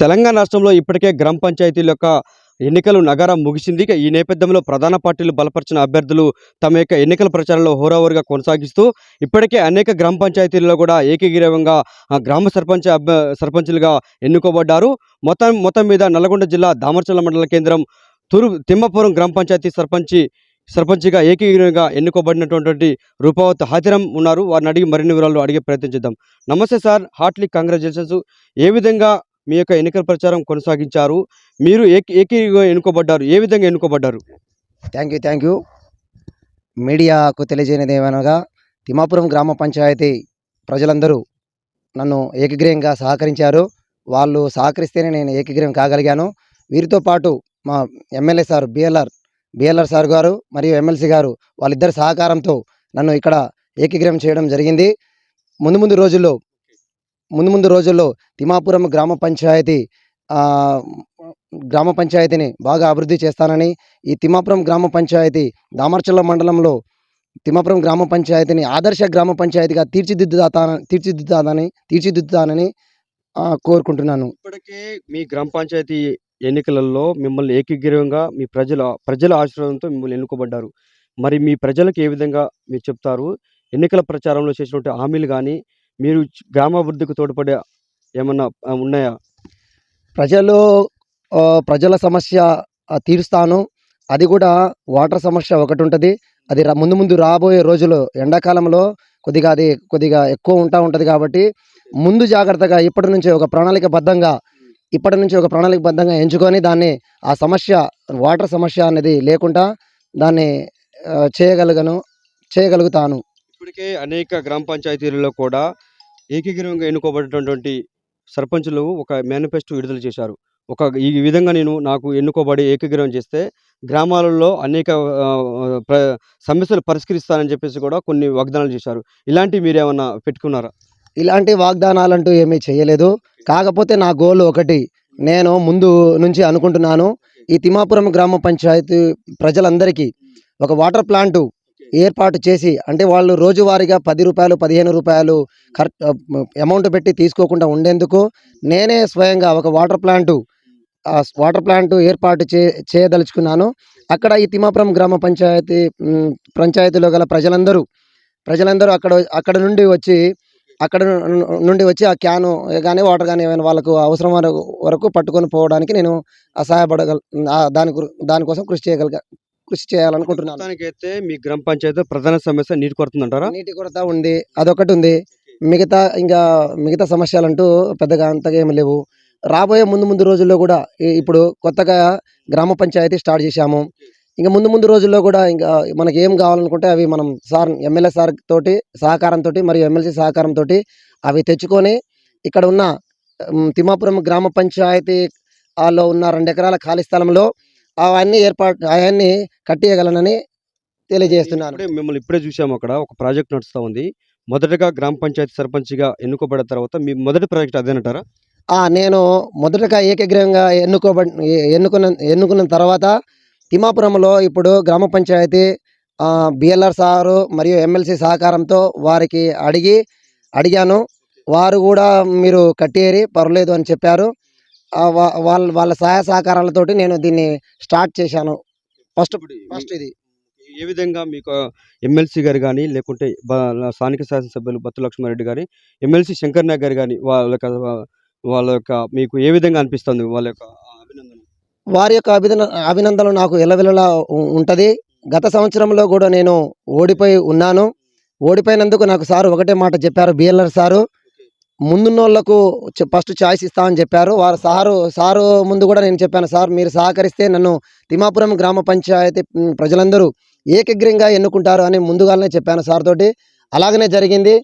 తెలంగాణ రాష్ట్రంలో ఇప్పటికే గ్రామ పంచాయతీల యొక్క ఎన్నికలు నగరం ముగిసింది. ఈ నేపథ్యంలో ప్రధాన పార్టీలు బలపరిచిన అభ్యర్థులు తమ యొక్క ఎన్నికల ప్రచారంలో హోరావోరుగా కొనసాగిస్తూ ఇప్పటికే అనేక గ్రామ పంచాయతీల్లో కూడా ఏకగ్రీవంగా గ్రామ సర్పంచ్ అభ్య సర్పంచులుగా ఎన్నుకోబడ్డారు. మొత్తం మొత్తం మీద నల్గొండ జిల్లా దామర్చల మండల కేంద్రం తూరు తిమ్మపురం గ్రామ పంచాయతీ సర్పంచి సర్పంచిగా ఏకీగ్రీవంగా ఎన్నుకోబడినటువంటి రూపావత్ హాతిరం ఉన్నారు. వారిని అడిగి మరిన్ని వివరాలు అడిగే ప్రయత్నం చేద్దాం. నమస్తే సార్. Hartley congratulations. ఏ విధంగా మీ యొక్క ఎన్నికల ప్రచారం కొనసాగించారు. మీరు ఏకీ ఏకీగా ఎన్నుకోబడ్డారు. ఏ విధంగా ఎన్నుకోబడ్డారు? Thank you thank you. మీడియాకు తెలియజేయనిది ఏమనగా తిమ్మాపురం గ్రామ పంచాయతీ ప్రజలందరూ నన్ను ఏకగ్రీయంగా సహకరించారు. వాళ్ళు సహకరిస్తేనే నేను ఏకగ్రీయం కాగలిగాను. వీరితో పాటు మా MLA sir BLR BLR sir గారు మరియు ఎమ్మెల్సీ గారు వాళ్ళిద్దరి సహకారంతో నన్ను ఇక్కడ ఏకగ్రీయం చేయడం జరిగింది. ముందు ముందు రోజుల్లో ముందు ముందు రోజుల్లో తిమాపురం గ్రామ పంచాయతీ గ్రామ పంచాయతీని బాగా అభివృద్ధి చేస్తానని ఈ తిమ్మాపురం గ్రామ పంచాయతీ దామర్చల్ల మండలంలో తిమ్మాపురం గ్రామ పంచాయతీని ఆదర్శ గ్రామ పంచాయతీగా తీర్చిదిద్దుతా తీర్చిదిద్దుదాని తీర్చిదిద్దుతానని కోరుకుంటున్నాను. ఇప్పటికే మీ గ్రామ పంచాయతీ ఎన్నికలలో మిమ్మల్ని ఏకగ్రీవంగా మీ ప్రజల ప్రజల ఆశీర్వాదంతో మిమ్మల్ని ఎన్నుకోబడ్డారు. మరి మీ ప్రజలకు ఏ విధంగా మీరు చెప్తారు? ఎన్నికల ప్రచారంలో చేసినటువంటి హామీలు కానీ మీరు గ్రామాభివృద్ధికి తోడ్పడే ఏమన్నా ఉన్నాయా? ప్రజలు ప్రజల సమస్య తీరుస్తాను. అది కూడా వాటర్ సమస్య ఒకటి ఉంటుంది అది ముందు ముందు రాబోయే రోజులు ఎండాకాలంలో కొద్దిగా అది కొద్దిగా ఎక్కువ ఉంటా ఉంటుంది కాబట్టి ముందు జాగ్రత్తగా ఇప్పటి నుంచే ఒక ప్రణాళికబద్ధంగా ఇప్పటి నుంచి ఒక ప్రణాళికబద్ధంగా ఎంచుకొని దాన్ని ఆ సమస్య వాటర్ సమస్య అనేది లేకుండా దాన్ని చేయగలుగను చేయగలుగుతాను. ఇప్పటికే అనేక గ్రామ పంచాయతీలలో కూడా ఏకగ్రీవంగా ఎన్నుకోబడినటువంటి సర్పంచులు ఒక మేనిఫెస్టో విడుదల చేశారు. ఒక ఈ విధంగా నేను నాకు ఎన్నుకోబడి ఏకగ్రీవం చేస్తే గ్రామాలలో అనేక ప్ర సమస్యలు పరిష్కరిస్తానని చెప్పేసి కూడా కొన్ని వాగ్దానాలు చేశారు. ఇలాంటివి మీరేమన్నా పెట్టుకున్నారా? ఇలాంటి వాగ్దానాలు అంటూ ఏమీ చేయలేదు. కాకపోతే నా గోల్ ఒకటి. నేను ముందు నుంచి అనుకుంటున్నాను. ఈ తిమాపురం గ్రామ పంచాయతీ ప్రజలందరికీ ఒక వాటర్ ప్లాంటు ఏర్పాటు చేసి అంటే వాళ్ళు రోజువారీగా పది రూపాయలు పదిహేను రూపాయలు కరెక్ట్ అమౌంట్ పెట్టి తీసుకోకుండా ఉండేందుకు నేనే స్వయంగా ఒక వాటర్ ప్లాంట్ వాటర్ ప్లాంట్ ఏర్పాటు చే చేయదలుచుకున్నాను. అక్కడ ఈ తిమ్మాపురం గ్రామ పంచాయతీ పంచాయతీలో గల ప్రజలందరూ ప్రజలందరూ అక్కడ అక్కడ నుండి వచ్చి అక్కడ నుండి వచ్చి ఆ క్యాను కానీ వాటర్ కానీ ఏమైనా వాళ్ళకు అవసరం వరకు- వరకు పట్టుకొని పోవడానికి నేను సహాయపడగల దాని దానికోసం కృషి చేయగలిగా కృషి చేయాలనుకుంటున్నాను. మొత్తానికైతే మీ గ్రామ పంచాయతీ ప్రధాన సమస్య నీటి కొరత ఉందంటారా నీటి కొరత ఉంది. అదొకటి ఉంది. మిగతా ఇంకా మిగతా సమస్యలు అంటూ పెద్దగా అంతగా ఏమి లేవు. రాబోయే ముందు ముందు రోజుల్లో కూడా ఇప్పుడు కొత్తగా గ్రామ పంచాయతీ స్టార్ట్ చేశాము. ఇంకా ముందు ముందు రోజుల్లో కూడా ఇంకా మనకి ఏం కావాలనుకుంటే అవి మనం సార్ ఎమ్మెల్యే సార్ తోటి సహకారంతో మరియు ఎమ్మెల్సీ సహకారంతో అవి తెచ్చుకొని ఇక్కడ ఉన్న ఉమ్, తిమ్మాపురం గ్రామ పంచాయతీ లో ఉన్న రెండు ఎకరాల ఖాళీ స్థలంలో అవన్నీ ఏర్పాటు అవన్నీ కట్టేయగలనని తెలియజేస్తున్నాను. మిమ్మల్ని ఇప్పుడే చూసాము అక్కడ ఒక ప్రాజెక్ట్ నడుస్తూ ఉంది. మొదటగా గ్రామ పంచాయతీ సర్పంచ్గా ఎన్నుకోబడిన తర్వాత మీ మొదటి ప్రాజెక్ట్ అదేనంటారా? ఆ, నేను మొదటగా ఏకగ్రీవంగా ఎన్నుకోబడి ఎన్నుకున్న ఎన్నుకున్న తర్వాత తిమ్మాపురంలో ఇప్పుడు గ్రామ పంచాయతీ బిఎల్ఆర్ సారు మరియు ఎమ్మెల్సీ సహకారంతో వారికి అడిగి అడిగాను. వారు కూడా మీరు కట్టేరి పర్లేదు అని చెప్పారు. వాళ్ళ వాళ్ళ సహాయ సహకారాలతోటి నేను దీన్ని స్టార్ట్ చేశాను. ఫస్ట్ ఫస్ట్ ఇది. ఏ విధంగా మీకు ఎమ్మెల్సీ గారు కానీ లేకుంటే స్థానిక శాసనసభ్యులు బత్తు లక్ష్మారెడ్డి గారి ఎమ్మెల్సీ శంకర్ నాయక్ గారు కానీ వాళ్ళ యొక్క వాళ్ళ యొక్క మీకు ఏ విధంగా అనిపిస్తుంది వాళ్ళ యొక్క అభినందన వారి యొక్క అభినంద అభినందనలు నాకు ఎల్లవెల్లలా ఉ- ఉంటది. గత సంవత్సరంలో కూడా నేను ఓడిపోయి ఉన్నాను. ఓడిపోయినందుకు నాకు సారు ఒకటే మాట చెప్పారు బిఎల్ఆర్ సారు. ముందున్నోళ్ళకు ఫస్ట్ ఛాయిస్ ఇస్తామని చెప్పారు. వారు సారు సారు ముందు కూడా నేను చెప్పాను సార్ మీరు సహకరిస్తే నన్ను తిమాపురం గ్రామ పంచాయతీ ప్రజలందరూ ఏకగ్రీయంగా ఎన్నుకుంటారు అని ముందుగానే చెప్పాను సార్ తోటి. అలాగనే జరిగింది.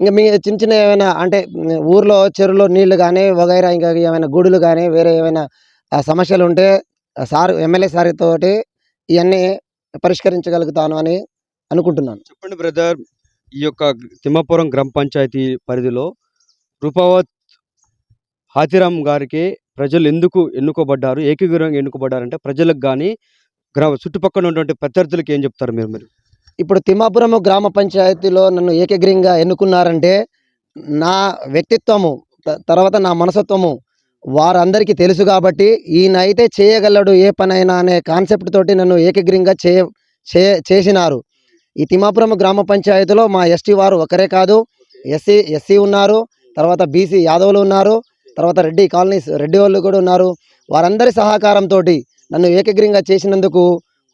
ఇంకా మీ చిన్న చిన్న ఏమైనా అంటే ఊర్లో చెరువులో నీళ్ళు కానీ వగైరా ఇంకా ఏమైనా గుడులు కానీ వేరే ఏమైనా సమస్యలు ఉంటే సార్ ఎమ్మెల్యే సార్ తోటి ఇవన్నీ పరిష్కరించగలుగుతాను అని అనుకుంటున్నాను. చెప్పండి బ్రదర్ ఈ యొక్క తిమ్మాపురం గ్రామ పంచాయతీ పరిధిలో రూపావత్ హాతిరామ్ గారికి ప్రజలు ఎందుకు ఎన్నుకోబడ్డారు ఏకగ్రీవంగా ఎన్నుకోబడ్డారంటే ప్రజలకు కానీ గ్రామ చుట్టుపక్కల ఉన్నటువంటి ప్రత్యర్థులకు ఏం చెప్తారు మీరు మీరు? ఇప్పుడు తిమ్మాపురము గ్రామ పంచాయతీలో నన్ను ఏకగ్రీయంగా ఎన్నుకున్నారంటే నా వ్యక్తిత్వము త- తర్వాత నా మనసత్వము వారందరికీ తెలుసు కాబట్టి ఈయన అయితే చేయగలడు ఏ పనైనా అనే కాన్సెప్ట్ తోటి నన్ను ఏకగ్రీయంగా చే చే- చేసినారు. ఈ తిమ్మాపురం గ్రామ పంచాయతీలో మా ఎస్టీ వారు ఒకరే కాదు ఎస్సీ ఎస్సీ ఉన్నారు. తర్వాత బీసీ యాదవులు ఉన్నారు. తర్వాత రెడ్డి కాలనీస్ రెడ్డి వాళ్ళు కూడా ఉన్నారు. వారందరి సహకారంతో నన్ను ఏకగ్రీవంగా చేసినందుకు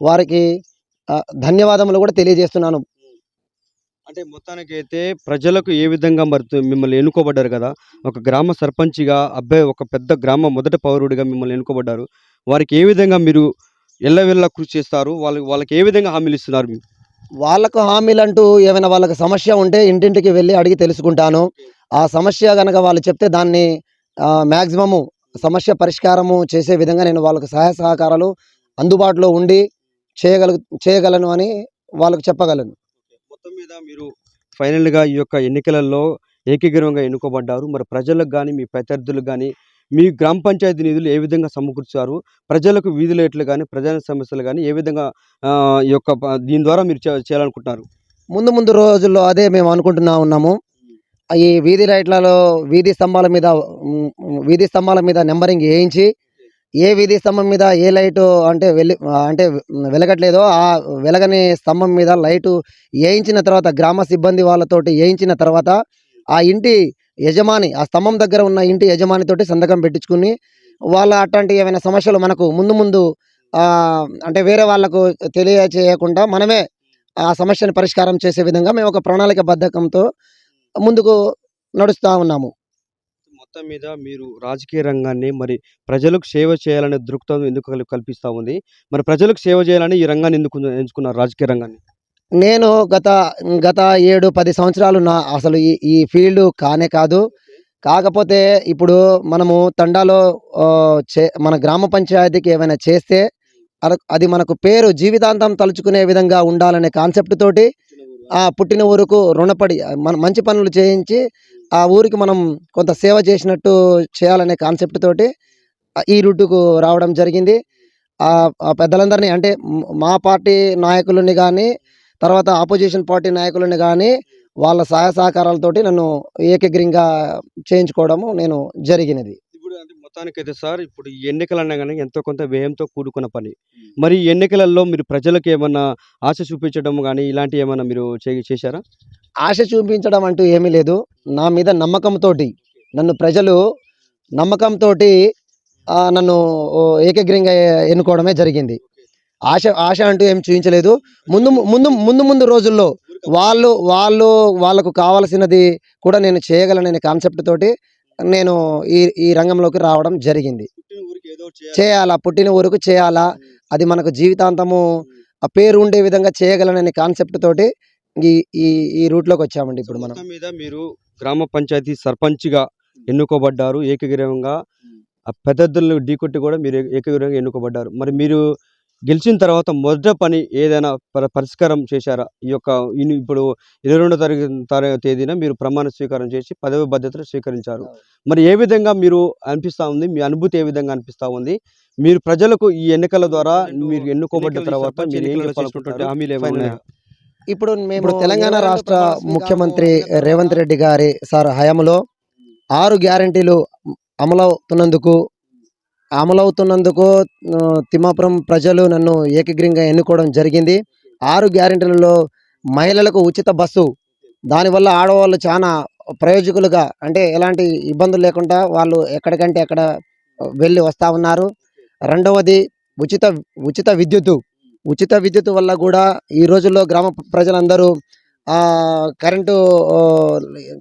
వారికి ధన్యవాదములు కూడా తెలియజేస్తున్నాను. అంటే మొత్తానికి అయితే ప్రజలకు ఏ విధంగా మరి మిమ్మల్ని ఎన్నుకోబడ్డారు కదా? ఒక గ్రామ సర్పంచ్గా అబ్బాయి ఒక పెద్ద గ్రామ మొదటి పౌరుడిగా మిమ్మల్ని ఎన్నుకోబడ్డారు. వారికి ఏ విధంగా మీరు ఎల్లవెల్లా కృషి చేస్తారు? వాళ్ళకి వాళ్ళకి ఏ విధంగా హామీలు ఇస్తున్నారు మీరు? వాళ్ళకు హామీలు అంటూ ఏమైనా వాళ్ళకి సమస్య ఉంటే ఇంటింటికి వెళ్ళి అడిగి తెలుసుకుంటాను. ఆ సమస్య కనుక వాళ్ళు చెప్తే దాన్ని మ్యాక్సిమము సమస్య పరిష్కారము చేసే విధంగా నేను వాళ్ళకు సహాయ సహకారాలు అందుబాటులో ఉండి చేయగల చేయగలను అని వాళ్ళకు చెప్పగలను. మొత్తం మీద మీరు ఫైనల్గా ఈ యొక్క ఎన్నికలలో ఏకగ్రీవంగా ఎన్నుకోబడ్డారు. మరి ప్రజలకు కానీ మీ ప్రత్యర్థులకు కానీ మీ గ్రామ పంచాయతీ నిధులు ఏ విధంగా సమకూర్చారు? ప్రజలకు వీధుల ఎట్లు కానీ ప్రజా సమస్యలు కానీ ఏ విధంగా ఈ యొక్క దీని ద్వారా మీరు చే- చేయాలనుకుంటున్నారు? ముందు ముందు రోజుల్లో అదే మేము అనుకుంటున్నా ఉన్నాము. ఈ వీధి లైట్లలో వీధి స్తంభాల మీద వీధి స్తంభాల మీద నెంబరింగ్ వేయించి ఏ వీధి స్తంభం మీద ఏ లైటు అంటే వెలి అంటే వెలగట్లేదో ఆ వెలగని స్తంభం మీద లైటు వేయించిన తర్వాత గ్రామ సిబ్బంది వాళ్ళతోటి వేయించిన తర్వాత ఆ ఇంటి యజమాని ఆ స్తంభం దగ్గర ఉన్న ఇంటి యజమానితోటి సంతకం పెట్టించుకుని వాళ్ళ అట్లాంటి ఏమైనా సమస్యలు మనకు ముందు ముందు అంటే వేరే వాళ్ళకు తెలియచేయకుండా మనమే ఆ సమస్యను పరిష్కారం చేసే విధంగా మేము ఒక ప్రణాళిక బద్ధకంతో ముందుకు నడుస్తూ ఉన్నాము. మొత్తం మీద మీరు రాజకీయ రంగాన్ని మరి ప్రజలకు సేవ చేయాలనే దృక్పథం ఎందుకు కల్- కల్పిస్తా ఉంది? మరి ప్రజలకు సేవ చేయాలని ఈ రంగాన్ని ఎందుకు ఎంచుకున్నారు రాజకీయ రంగాన్ని? నేను గత గత ఏడు పది సంవత్సరాలు నా అసలు ఈ ఈ ఫీల్డ్ కానే కాదు. కాకపోతే ఇప్పుడు మనము తండాలో చే మన గ్రామ పంచాయతీకి ఏమైనా చేస్తే అది మనకు పేరు జీవితాంతం తలుచుకునే విధంగా ఉండాలనే కాన్సెప్ట్ తోటి ఆ పుట్టిన ఊరుకు రుణపడి మన మంచి పనులు చేయించి ఆ ఊరికి మనం కొంత సేవ చేసినట్టు చేయాలనే కాన్సెప్ట్ తోటి ఈ రూటుకు రావడం జరిగింది. ఆ పెద్దలందరినీ అంటే మా పార్టీ నాయకులని కానీ తర్వాత ఆపోజిషన్ పార్టీ నాయకులని కానీ వాళ్ళ సహాయ సహకారాలతోటి నన్ను ఏకగ్రీంగా చేయించుకోవడము నేను జరిగినది. మొత్తానికైతే సార్ ఇప్పుడు ఈ ఎన్నికలు అన్నా కానీ ఎంతో కొంత వ్యయంతో కూడుకున్న పని. మరి ఈ ఎన్నికలలో మీరు ప్రజలకు ఏమన్నా ఆశ చూపించడం కానీ ఇలాంటివి ఏమన్నా మీరు చేశారా? ఆశ చూపించడం అంటూ ఏమీ లేదు. నా మీద నమ్మకంతో నన్ను ప్రజలు నమ్మకంతో నన్ను ఓ ఏకగ్రీవంగా ఎన్నుకోవడమే జరిగింది. ఆశ ఆశ అంటూ ఏం చూపించలేదు. ముందు ముందు ముందు ముందు రోజుల్లో వాళ్ళు వాళ్ళు వాళ్ళకు కావాల్సినది కూడా నేను చేయగలననే కాన్సెప్ట్ తోటి నేను ఈ ఈ రంగంలోకి రావడం జరిగింది. చేయాలా. పుట్టిన ఊరుకు చేయాలా? అది మనకు జీవితాంతము ఆ పేరు ఉండే విధంగా చేయగలననే కాన్సెప్ట్ తోటి ఈ ఈ ఈ రూట్లోకి వచ్చామండి ఇప్పుడు మనం. మీద మీరు గ్రామ పంచాయతీ సర్పంచ్గా ఎన్నుకోబడ్డారు ఏకగ్రీవంగా. పెద్దలు ఢీకొట్టి కూడా మీరు ఏకగ్రీవంగా ఎన్నుకోబడ్డారు. మరి మీరు గెలిచిన తర్వాత మొదట పని ఏదైనా పర- పరిష్కారం చేశారా? ఈ యొక్క ఇప్పుడు ఇరవై రెండో తారీఖు తారీ- తేదీన మీరు ప్రమాణ స్వీకారం చేసి పదవి బాధ్యతలు స్వీకరించారు. మరి ఏ విధంగా మీరు అనిపిస్తా ఉంది? మీ అనుభూతి ఏ విధంగా అనిపిస్తా ఉంది? మీరు ప్రజలకు ఈ ఎన్నికల ద్వారా మీరు ఎన్నుకోబడ్డ తర్వాత మీరు ఏం చెప్పాలనుకుంటున్నారు? హామీలు ఏమైనా? ఇప్పుడు మేము తెలంగాణ రాష్ట్ర ముఖ్యమంత్రి రేవంత్ రెడ్డి గారి సార్ హయాంలో ఆరు గ్యారంటీలు అమలవుతున్నందుకు అమలవుతున్నందుకు తిమ్మాపురం ప్రజలు నన్ను ఏకగ్రీవంగా ఎన్నుకోవడం జరిగింది. ఆరు గ్యారెంటీలలో మహిళలకు ఉచిత బస్సు. దానివల్ల ఆడవాళ్ళు చాలా ప్రయోజకులుగా అంటే ఎలాంటి ఇబ్బందులు లేకుండా వాళ్ళు ఎక్కడికంటే ఎక్కడ వెళ్ళి వస్తూ ఉన్నారు. రెండవది ఉచిత ఉచిత విద్యుత్తు. ఉచిత విద్యుత్ వల్ల కూడా ఈ రోజుల్లో గ్రామ ప్రజలందరూ కరెంటు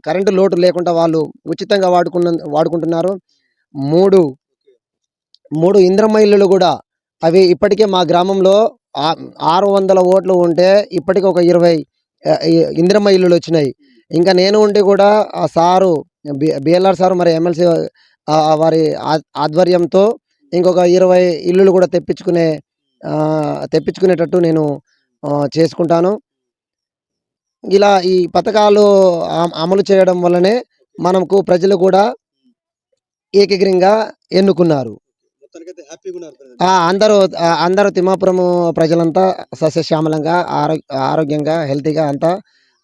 కరెంటు లోటు లేకుండా వాళ్ళు ఉచితంగా వాడుకున్న వాడుకుంటున్నారు. మూడు మూడు ఇంద్రమ్మ ఇల్లులు కూడా. అవి ఇప్పటికే మా గ్రామంలో ఆరు వందల ఓట్లు ఉంటే ఇప్పటికి ఒక ఇరవై ఆ, ఇందిరమ్మ ఇల్లులు వచ్చినాయి. ఇంకా నేను ఉండి కూడా ఆ సారు బిఎల్ఆర్ సారు మరి ఎమ్మెల్సీ వారి ఆ- ఆధ్వర్యంతో ఇంకొక ఇరవై ఇల్లులు కూడా తెప్పించుకునే తెప్పించుకునేటట్టు నేను చేసుకుంటాను. ఇలా ఈ పథకాలు అమలు చేయడం వల్లనే మనకు ప్రజలు కూడా ఏకగ్రంగా ఎన్నుకున్నారు. అందరూ అందరూ తిమ్మాపురం ప్రజలంతా సస్యశ్యామలంగా ఆరో ఆరోగ్యంగా హెల్తీగా అంతా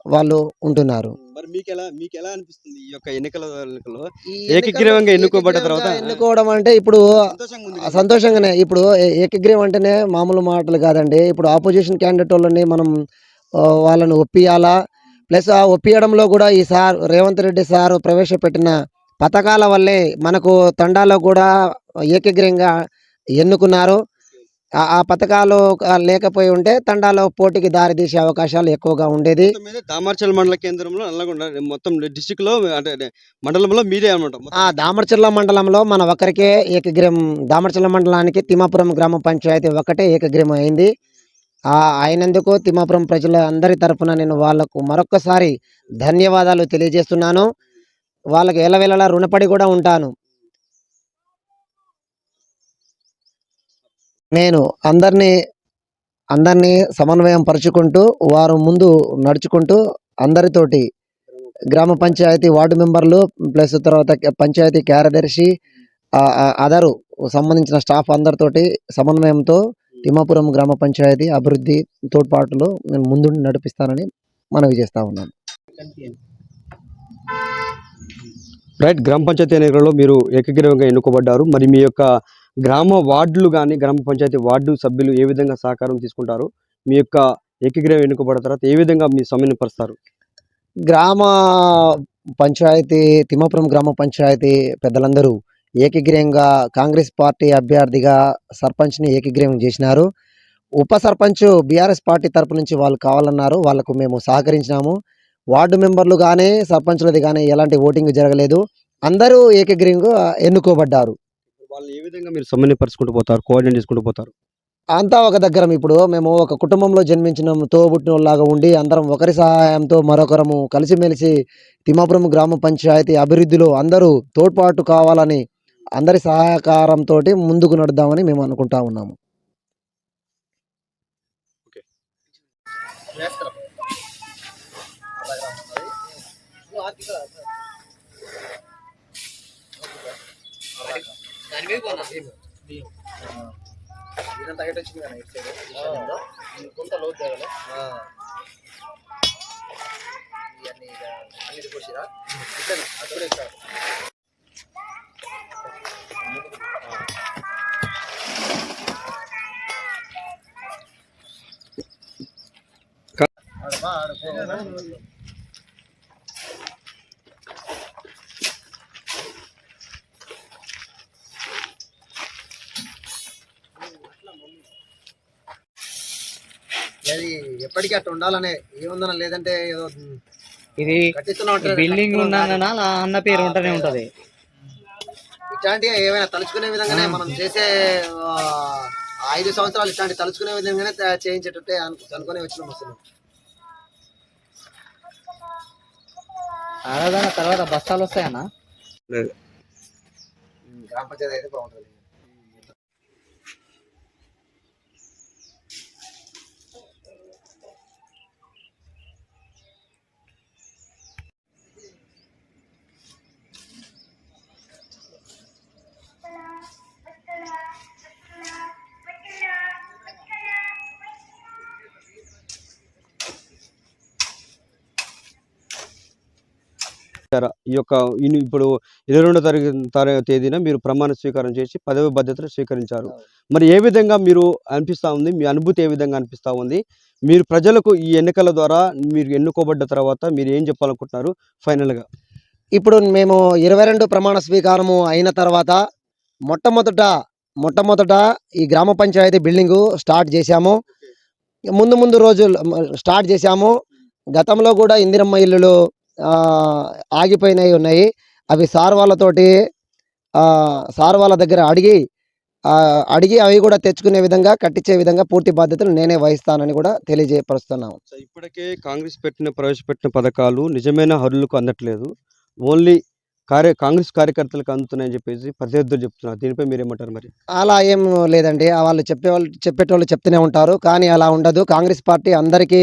వాళ్ళు ఉంటున్నారు. మరి మీకు ఎలా మీకు ఎలా అనిపిస్తుంది ఈ యొక్క ఎన్నికల్లో ఏకగ్రీవంగా ఎన్నుకోబడ్డ తర్వాత- ఎన్నుకోవడం అంటే ఇప్పుడు సంతోషంగానే ఇప్పుడు ఏకగ్రీవం అంటేనే మామూలు మాటలు కాదండి. ఇప్పుడు ఆపోజిషన్ క్యాండిడేట్ వాళ్ళని మనం వాళ్ళని ఒప్పియాలా? ప్లస్ ఆ ఒప్పియడంలో కూడా ఈ సార్ రేవంత్ రెడ్డి సార్ ప్రవేశపెట్టిన పథకాల వల్లే మనకు తండాలో కూడా ఏకగ్రీవంగా ఎన్నుకున్నారు. ఆ- పథకాలు లేకపోయి ఉంటే తండాలో పోటీకి దారితీసే అవకాశాలు ఎక్కువగా ఉండేది. దామర్చల్ మండల కేంద్రంలో నల్లగొండ మొత్తం డిస్టిక్లో అంటే మండలంలో మీదే అనమాట ఆ దామరచర్ల మండలంలో మన ఒకరికే ఏకగ్రీవం దామరచర్ల మండలానికి తిమ్మాపురం గ్రామ పంచాయతీ ఒకటే ఏకగ్రీవం అయింది. ఆ అయినందుకు తిమ్మాపురం ప్రజల అందరి తరపున నేను వాళ్ళకు మరొక్కసారి ధన్యవాదాలు తెలియజేస్తున్నాను. వాళ్ళకి ఎలవెలలా రుణపడి కూడా ఉంటాను. నేను అందరినీ అందరినీ సమన్వయం పరుచుకుంటూ వారు ముందు నడుచుకుంటూ అందరితోటి గ్రామ పంచాయతీ వార్డు మెంబర్లు ప్లస్ తర్వాత పంచాయతీ కార్యదర్శి అదరు సంబంధించిన స్టాఫ్ అందరితోటి సమన్వయంతో తిమ్మాపురం గ్రామ పంచాయతీ అభివృద్ధి తోడ్పాటులో నేను ముందుండి నడిపిస్తానని మనవి చేస్తా ఉన్నాను. రైట్ గ్రామ పంచాయతీ ఎన్నికలలో మీరు ఏకగ్రీవంగా ఎన్నుకోబడ్డారు. మరి మీ యొక్క గ్రామ వార్డులు కానీ గ్రామ పంచాయతీ వార్డు సభ్యులు ఏ విధంగా సహకారం తీసుకుంటారు? మీ యొక్క ఏకగ్రీవం ఎన్నుకోబడిన తర్వాత ఏ విధంగా మీ సమన్వయం పరుస్తారు? గ్రామ పంచాయతీ తిమ్మపురం గ్రామ పంచాయతీ పెద్దలందరూ ఏకగ్రీవంగా కాంగ్రెస్ పార్టీ అభ్యర్థిగా సర్పంచ్ని ఏకగ్రీవం చేసినారు. ఉప సర్పంచ్ బీఆర్ఎస్ పార్టీ తరపు నుంచి వాళ్ళు కావాలన్నారు. వాళ్ళకు మేము సహకరించినాము. వార్డు మెంబర్లు కానీ సర్పంచ్లది కానీ ఎలాంటి ఓటింగ్ జరగలేదు. అందరూ ఏకగ్రీవంగా ఎన్నుకోబడ్డారు. వాళ్ళు ఏ విధంగా మీరు సమన్వయం పరుచుకుంటూ పోతారు కోఆర్డినేట్ చేసుకుంటూ పోతారు? అంతా ఒక దగ్గర ఇప్పుడు. మేము ఒక కుటుంబంలో జన్మించిన తోబుట్టినలాగా ఉండి అందరం ఒకరి సహాయంతో మరొకరము కలిసిమెలిసి తిమ్మాపురం గ్రామ పంచాయతీ అభివృద్ధిలో అందరూ తోడ్పాటు కావాలని అందరి సహకారంతో ముందుకు నడుద్దామని మేము అనుకుంటా ఉన్నాము. ఇదంతా హైట్ వచ్చింది కదా ఇటు సైడ్ గుంత లోతు తేగలే ఇవన్నీ అన్నిటి కోసిరా ఇట్లా అప్పుడే కాదు ఆడమా ఆడుకో అది ఎప్పటికీ అట్లా ఉండాలనే ఏముందన లేదంటే ఏదో ఇది బిల్డింగ్ అన్న పేరు ఉంటూనే ఉంటది. ఇట్లాంటి ఏమైనా తలుచుకునే విధంగానే మనం చేసే ఆ, ఐదు సంవత్సరాలు ఇట్లాంటి తలుచుకునే విధంగానే చేయించేటట్టే అను- అనుకుని వచ్చినాం అసలు. ఆరాధన తర్వాత బస్తాలు వస్తాయన్న? గ్రామ పంచాయతీ అయితే బాగుంటుంది. ఈ యొక్క ఇప్పుడు ఇరవై రెండో తారీఖు తారీ- తేదీన మీరు ప్రమాణ స్వీకారం చేసి పదవి బాధ్యతలు స్వీకరించారు. మరి ఏ విధంగా మీరు అనిపిస్తా ఉంది? మీ అనుభూతి ఏ విధంగా అనిపిస్తా ఉంది? మీరు ప్రజలకు ఈ ఎన్నికల ద్వారా మీరు ఎన్నుకోబడ్డ తర్వాత మీరు ఏం చెప్పాలనుకుంటున్నారు? ఫైనల్గా ఇప్పుడు మేము ఇరవై రెండు ప్రమాణ స్వీకారము అయిన తర్వాత మొట్టమొదట మొట్టమొదట ఈ గ్రామ పంచాయతీ బిల్డింగు స్టార్ట్ చేశాము. ముందు ముందు రోజులు స్టార్ట్ చేశాము. గతంలో కూడా ఇందిరమ్మ ఇల్లులు ఆగిపోయినవి ఉన్నాయి. అవి సార్ వాళ్ళతోటి ఆ, సార్ వాళ్ళ దగ్గర అడిగి అడిగి అవి కూడా తెచ్చుకునే విధంగా కట్టించే విధంగా పూర్తి బాధ్యతలు నేనే వహిస్తానని కూడా తెలియజేపరుస్తున్నాము ఇప్పటికే కాంగ్రెస్ పెట్టిన ప్రవేశపెట్టిన పథకాలు నిజమైన హరులకు అందట్లేదు. ఓన్లీ కార్య కాంగ్రెస్ కార్యకర్తలకు అందుతున్నాయని చెప్పేసి ప్రత్యర్థులు చెప్తున్నారు. దీనిపై మీరు ఏమంటారు మరి? అలా ఏం లేదండి. వాళ్ళు చెప్పేవాళ్ళు చెప్పేటోళ్ళు చెప్తూనే ఉంటారు. కానీ అలా ఉండదు. కాంగ్రెస్ పార్టీ అందరికీ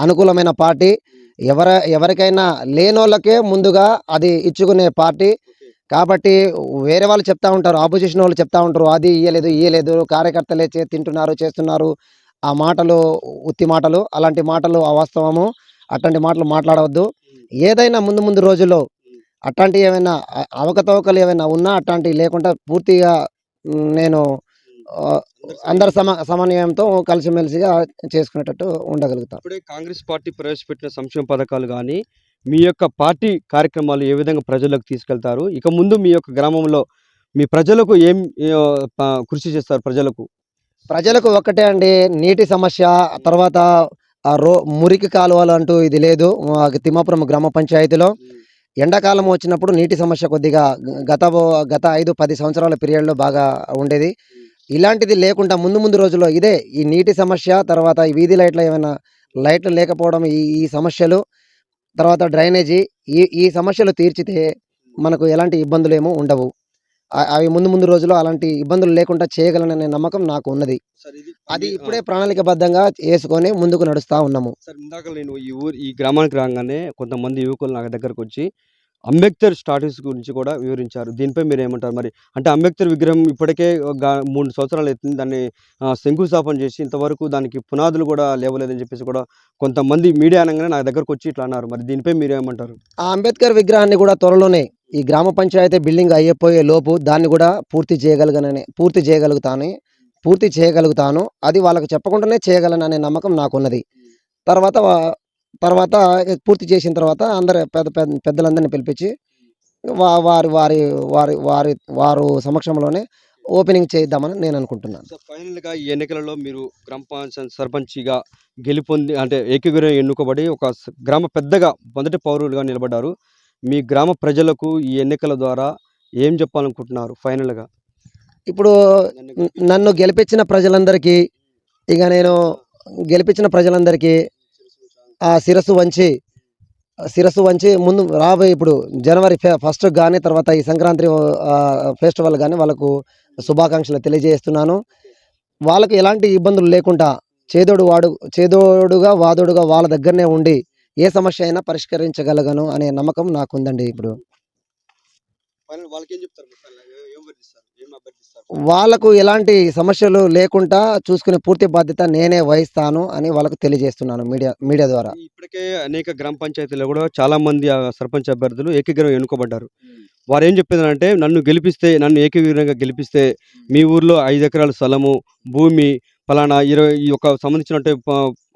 అనుకూలమైన పార్టీ. ఎవర ఎవరికైనా లేనోళ్ళకే ముందుగా అది ఇచ్చుకునే పార్టీ. కాబట్టి వేరే వాళ్ళు చెప్తా ఉంటారు ఆపోజిషన్ వాళ్ళు చెప్తా ఉంటారు అది ఇయ్యలేదు ఇయ్యలేదు కార్యకర్తలే చే తింటున్నారు చేస్తున్నారు. ఆ మాటలు ఉత్తి మాటలు అలాంటి మాటలు అవాస్తవము అట్లాంటి మాటలు మాట్లాడవద్దు. ఏదైనా ముందు ముందు రోజుల్లో అట్లాంటి ఏమైనా అవకతవకలు ఏమైనా ఉన్నా అట్లాంటివి లేకుండా పూర్తిగా నేను అందరి సమ సమన్వయంతో కలిసిమెలిసిగా చేసుకునేటట్టు ఉండగలుగుతాం. ఇప్పుడే కాంగ్రెస్ పార్టీ ప్రవేశపెట్టిన సంక్షేమ పథకాలు కానీ మీ యొక్క పార్టీ కార్యక్రమాలు ఏ విధంగా ప్రజలకు తీసుకెళ్తారు? ఇక ముందు మీ యొక్క గ్రామంలో మీ ప్రజలకు ఏం కృషి చేస్తారు ప్రజలకు? ప్రజలకు ఒక్కటే అండి నీటి సమస్య తర్వాత రో మురికి కాలువలు అంటూ ఇది లేదు. తిమ్మాపురం గ్రామ పంచాయతీలో ఎండాకాలం వచ్చినప్పుడు నీటి సమస్య కొద్దిగా గత గత ఐదు పది సంవత్సరాల పీరియడ్లో బాగా ఉండేది. ఇలాంటిది లేకుండా ముందు ముందు రోజుల్లో ఇదే ఈ నీటి సమస్య తర్వాత ఈ వీధి లైట్లు ఏమైనా లైట్లు లేకపోవడం ఈ ఈ సమస్యలు తర్వాత డ్రైనేజీ ఈ ఈ సమస్యలు తీర్చితే మనకు ఎలాంటి ఇబ్బందులు ఏమో ఉండవు. అవి ముందు ముందు రోజుల్లో అలాంటి ఇబ్బందులు లేకుండా చేయగలననే నమ్మకం నాకు ఉన్నది. అది ఇప్పుడే ప్రణాళికబద్ధంగా వేసుకొని ముందుకు నడుస్తా ఉన్నాము. సార్ ఇందాక నేను ఈ ఊరు ఈ గ్రామానికి రాగానే కొంతమంది యువకులు నా దగ్గరకు వచ్చి అంబేద్కర్ స్టాట్యూస్ గురించి కూడా వివరించారు. దీనిపై మీరు ఏమంటారు? మరి అంటే అంబేద్కర్ విగ్రహం ఇప్పటికే ఒక మూడు సంవత్సరాలు అవుతుంది దాన్ని శంకుస్థాపన చేసి ఇంతవరకు దానికి పునాదులు కూడా లేవలేదని చెప్పేసి కూడా కొంతమంది మీడియా అనగానే నా దగ్గరకు వచ్చి ఇట్లా అన్నారు. మరి దీనిపై మీరు ఏమంటారు? ఆ అంబేద్కర్ విగ్రహాన్ని కూడా త్వరలోనే ఈ గ్రామ పంచాయతీ బిల్డింగ్ అయిపోయే లోపు దాన్ని కూడా పూర్తి చేయగలగనని పూర్తి చేయగలుగుతాను పూర్తి చేయగలుగుతాను. అది వాళ్ళకు చెప్పకుండానే చేయగలననే నమ్మకం నాకున్నది. తర్వాత తర్వాత పూర్తి చేసిన తర్వాత అందరు పెద్ద పెద్ద పెద్దలందరినీ పిలిపించి వా- వారి వారి వారి వారి వారు సమక్షంలోనే ఓపెనింగ్ చేద్దామని నేను అనుకుంటున్నాను. సో ఫైనల్గా ఈ ఎన్నికలలో మీరు గ్రామ పంచాయత్ సర్పంచ్గా గెలుపొంది అంటే ఏకగ్రీవం ఎన్నుకోబడి ఒక గ్రామ పెద్దగా మొదటి పౌరులుగా నిలబడ్డారు. మీ గ్రామ ప్రజలకు ఈ ఎన్నికల ద్వారా ఏం చెప్పాలనుకుంటున్నారు ఫైనల్గా? ఇప్పుడు నన్ను గెలిపించిన ప్రజలందరికీ ఇక నేను గెలిపించిన ప్రజలందరికీ ఆ శిరస్సు వంచి శిరస్సు వంచి ముందు రాబోయే ఇప్పుడు జనవరి ఫస్ట్ కానీ తర్వాత ఈ సంక్రాంతి ఫెస్టివల్ కానీ వాళ్ళకు శుభాకాంక్షలు తెలియజేస్తున్నాను. వాళ్ళకు ఎలాంటి ఇబ్బందులు లేకుండా చేదోడు వాడు చేదోడుగా వాదోడుగా వాళ్ళ దగ్గరనే ఉండి ఏ సమస్య అయినా పరిష్కరించగలగను అనే నమ్మకం నాకు ఉందండి ఇప్పుడు వాళ్ళకి ఏం చెప్తారు ఏం వర్తిస్తారు ఏం అభ్యర్థిస్తారు వాళ్ళకు ఎలాంటి సమస్యలు లేకుండా చూసుకునే పూర్తి బాధ్యత నేనే వహిస్తాను అని వాళ్ళకు తెలియజేస్తున్నాను మీడియా మీడియా ద్వారా. ఇప్పటికే అనేక గ్రామ పంచాయతీలో కూడా చాలా మంది ఆ సర్పంచ్ అభ్యర్థులు ఏకగ్రీవం ఎన్నుకోబడ్డారు. వారు ఏం చెప్పేదంటే నన్ను గెలిపిస్తే నన్ను ఏకగ్రీవంగా గెలిపిస్తే మీ ఊర్లో ఐదు ఎకరాల స్థలము భూమి ఫలానా ఇరవై ఈ యొక్క సంబంధించినట్టు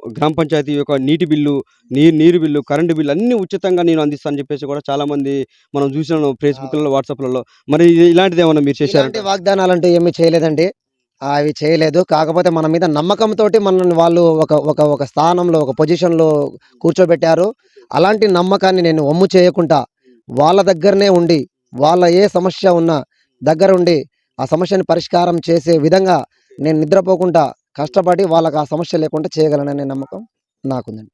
గ్రామ పంచాయతీ యొక్క నీటి బిల్లు నీరు నీరు బిల్లు కరెంటు బిల్లు అన్ని ఉచితంగా నేను అందిస్తానని చెప్పేసి కూడా చాలా మంది మనం చూసినాం ఫేస్బుక్లలో వాట్సాప్లలో. మరి ఇలాంటిది ఏమన్నా మీరు చేశారంటే? వాగ్దానాలు అంటూ ఏమీ చేయలేదండి. అవి చేయలేదు. కాకపోతే మన మీద నమ్మకంతో మనల్ని వాళ్ళు ఒక ఒక ఒక స్థానంలో ఒక పొజిషన్లో కూర్చోబెట్టారు. అలాంటి నమ్మకాన్ని నేను ఒమ్ము చేయకుండా వాళ్ళ దగ్గరనే ఉండి వాళ్ళ ఏ సమస్య ఉన్నా దగ్గర ఉండి ఆ సమస్యని పరిష్కారం చేసే విధంగా నేను నిద్రపోకుండా కష్టపడి వాళ్ళకి ఆ సమస్య లేకుండా చేయగలననే నమ్మకం నాకుందండి.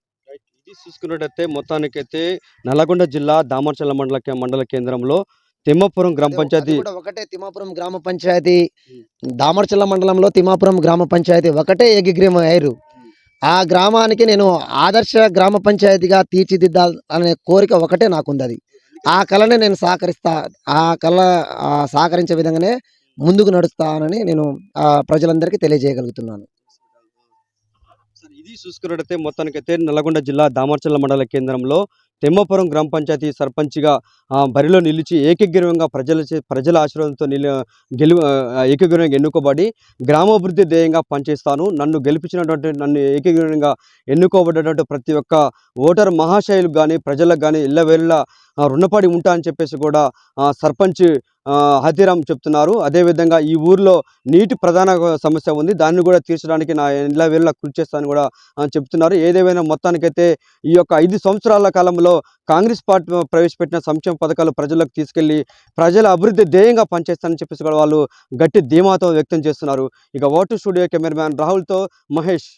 ఇది చూసుకున్నట్టయితే మొత్తానికైతే నల్లగొండ జిల్లా దామర్చల్ల మండల మండల కేంద్రంలో తిమ్మపురం గ్రామ పంచాయతీ ఒకటే తిమ్మాపురం గ్రామ పంచాయతీ. దామర్చల్ల మండలంలో తిమ్మాపురం గ్రామ పంచాయతీ ఒకటే ఏకగ్రీవం అయ్యారు ఆ గ్రామానికి నేను ఆదర్శ గ్రామ పంచాయతీగా తీర్చిదిద్దా అనే కోరిక ఒకటే నాకుంది అది ఆ కళనే నేను సహకరిస్తా ఆ కళ ఆ సహకరించే విధంగానే ముందుకు నడుస్తానని నేను ఆ ప్రజలందరికీ తెలియజేయగలుగుతున్నాను. ఇది చూసుకున్నట్టయితే మొత్తానికైతే నల్గొండ జిల్లా దామర్చల్ల మండల కేంద్రంలో తెమ్మపురం గ్రామ పంచాయతీ సర్పంచ్గా బరిలో నిలిచి ఏకగ్రీవంగా ప్రజల చే- ప్రజల ఆశీర్వాదంతో నిలు గెలు ఏకగ్రీవంగా ఎన్నుకోబడి గ్రామాభివృద్ధి ధ్యేయంగా పనిచేస్తాను. నన్ను గెలిపించినటువంటి నన్ను ఏకగ్రీవంగా ఎన్నుకోబడినటువంటి ప్రతి ఒక్క ఓటర్ మహాశైలు కానీ ప్రజలకు కానీ ఇళ్ళవేళ్ళ రుణపడి ఉంటా అని చెప్పేసి కూడా సర్పంచ్ హతిరామ్ హతీరామ్ చెప్తున్నారు. అదేవిధంగా ఈ ఊర్లో నీటి ప్రధాన సమస్య ఉంది. దాన్ని కూడా తీర్చడానికి నా ఇళ్ళ వేళ్ళ కృషి చేస్తానని కూడా చెప్తున్నారు. ఏదేమైనా మొత్తానికైతే ఈ యొక్క ఐదు సంవత్సరాల కాలంలో కాంగ్రెస్ పార్టీ ప్రవేశపెట్టిన సంక్షేమ పథకాలు ప్రజలకు తీసుకెళ్ళి ప్రజల అభివృద్ధి ధ్యేయంగా పనిచేస్తానని చెప్పేసి కూడా వాళ్ళు గట్టి ధీమాతో వ్యక్తం చేస్తున్నారు. ఇక ఓటు స్టూడియో కెమెరామ్యాన్ రాహుల్తో మహేష్.